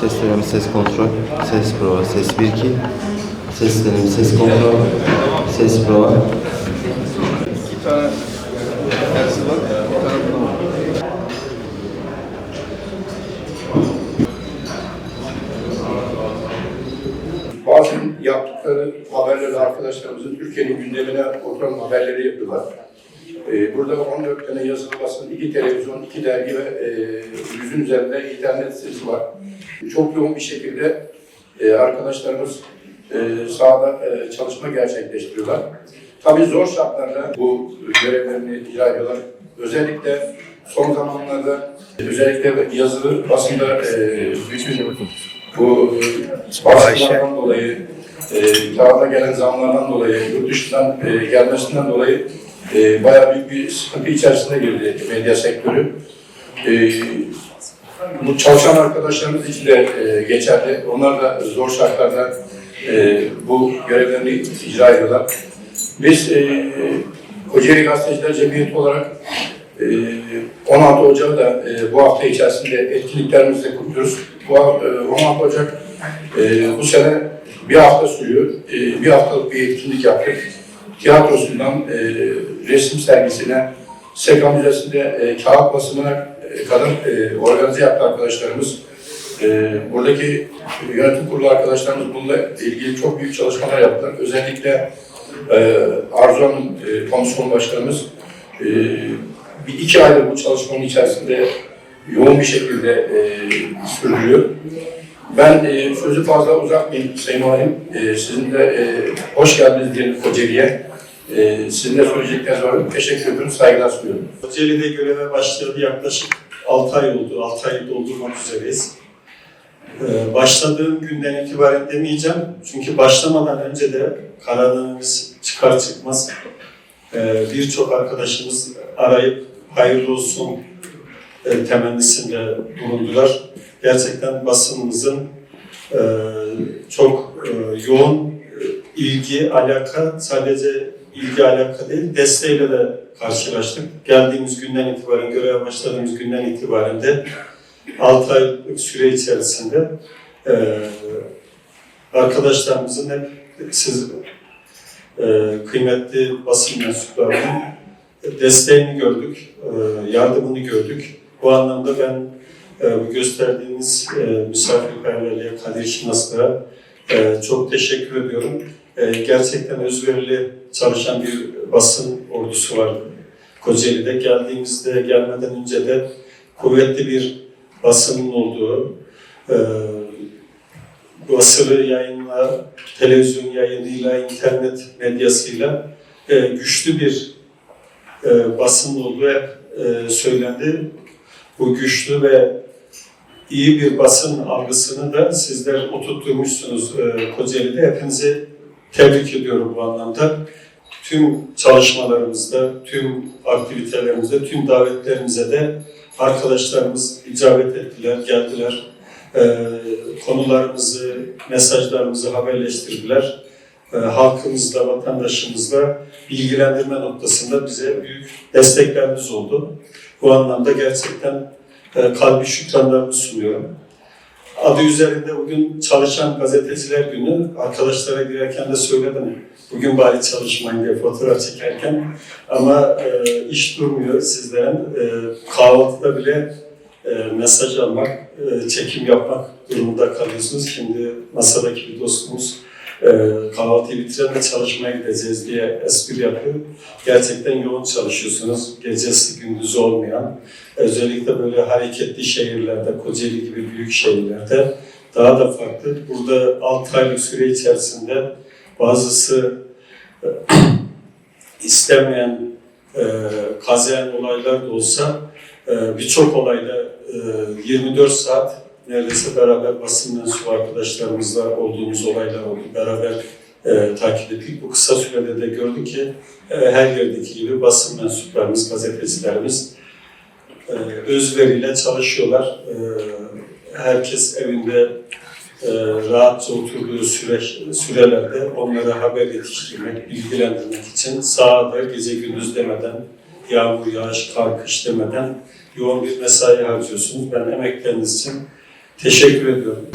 Ses deneme, ses kontrol, ses prova, ses 1 2. Ses deneme, ses kontrol, ses prova. İki tane tersi var, bir tane buna var. Bazen yaptıkları haberleri arkadaşlarımızın Türkiye'nin gündemine oturan haberleri yapıyorlar. Ee, burada 14 tane yazılı basın, iki televizyon, iki dergi ve e, yüzün üzerinde internet sitesi var. Çok yoğun bir şekilde e, arkadaşlarımız e, sahada e, çalışma gerçekleştiriyorlar. Tabii zor şartlarda bu görevlerini icra ediyorlar. Özellikle son zamanlarda özellikle yazılı basında e, bütün bu baskılardan dolayı, e, kağıda gelen zamlardan dolayı, yurt dışından e, gelmesinden dolayı e, bayağı büyük bir sıkıntı içerisine girdi medya sektörü. E, bu çalışan arkadaşlarımız için de e, geçerli. Onlar da zor şartlarda e, bu görevlerini icra ediyorlar. Biz e, Kocaeli Gazeteciler Cemiyeti olarak e, 16 Ocak'ı da e, bu hafta içerisinde etkinliklerimizle kutluyoruz. Bu e, 16 Ocak e, bu sene bir hafta sürüyor. E, bir haftalık bir etkinlik yaptık. Tiyatrosundan e, resim sergisine, Seka Müzesi'nde e, kağıt basımına e, kadar e, organize yaptı arkadaşlarımız. E, buradaki yönetim kurulu arkadaşlarımız bununla ilgili çok büyük çalışmalar yaptılar. Özellikle e, Arzu Hanım, e, komisyon başkanımız e, bir iki aydır bu çalışmanın içerisinde yoğun bir şekilde e, sürdürüyor. Ben e, sözü fazla uzatmayayım Sayın Valim. E, sizin de e, hoş geldiniz diyelim Kocaeli'ye. E, sizin de söyleyecekleriniz var. Teşekkür ediyorum, saygılar sunuyorum. Kocaeli'de göreve başlayalı yaklaşık 6 ay oldu. 6 ayı doldurmak üzereyiz. Ee, başladığım günden itibaren demeyeceğim. Çünkü başlamadan önce de kararlarımız çıkar çıkmaz e, birçok arkadaşımız arayıp hayırlı olsun e, temennisinde bulundular. Gerçekten basınımızın e, çok e, yoğun e, ilgi, alaka, sadece ilgi alaka değil, desteğiyle de karşılaştık. Geldiğimiz günden itibaren, göreve başladığımız günden itibaren de 6 aylık süre içerisinde e, arkadaşlarımızın hep siz e, kıymetli basın mensuplarının desteğini gördük, e, yardımını gördük. Bu anlamda ben e, bu gösterdiğiniz e, misafirperverliğe, Kadir Şinaslı'ya e, çok teşekkür ediyorum. E, gerçekten özverili çalışan bir basın ordusu var Kocaeli'de. Geldiğimizde, gelmeden önce de kuvvetli bir basının olduğu, e, basılı yayınla, televizyon yayınıyla, internet medyasıyla e, güçlü bir e, basın olduğu hep söylendi. Bu güçlü ve iyi bir basın algısını da sizler oturtturmuşsunuz Kocaeli'de. Hepinizi tebrik ediyorum bu anlamda. Tüm çalışmalarımızda, tüm aktivitelerimizde, tüm davetlerimize de arkadaşlarımız icabet ettiler, geldiler. E, konularımızı, mesajlarımızı haberleştirdiler. E, halkımızla, vatandaşımızla bilgilendirme noktasında bize büyük destekleriniz oldu. Bu anlamda gerçekten e, kalbi şükranlarımı sunuyorum. Adı üzerinde bugün çalışan gazeteciler günü. Arkadaşlara girerken de söyledim. Bugün bari çalışmayın diye fotoğraf çekerken. Ama e, iş durmuyor sizlerin. E, kahvaltıda bile e, mesaj almak, e, çekim yapmak durumunda kalıyorsunuz. Şimdi masadaki bir dostumuz e, kahvaltıyı bitirelim çalışmaya gideceğiz diye espri yapıyor. Gerçekten yoğun çalışıyorsunuz. Gecesi gündüzü olmayan. Özellikle böyle hareketli şehirlerde, Kocaeli gibi büyük şehirlerde daha da farklı. Burada 6 aylık süre içerisinde bazısı e, istemeyen, e, kazayan olaylar da olsa e, birçok olayda e, 24 saat neredeyse beraber basın mensubu arkadaşlarımızla olduğumuz olaylar oldu. Beraber e, takip ettik. Bu kısa sürede de gördük ki e, her yerdeki gibi basın mensuplarımız, gazetecilerimiz e, özveriyle çalışıyorlar. E, herkes evinde e, rahatça oturduğu süre, sürelerde onlara haber yetiştirmek, bilgilendirmek için sahada gece gündüz demeden, yağmur, yağış, kar, kış demeden yoğun bir mesai harcıyorsunuz. Ben emekleriniz için teşekkür ediyorum.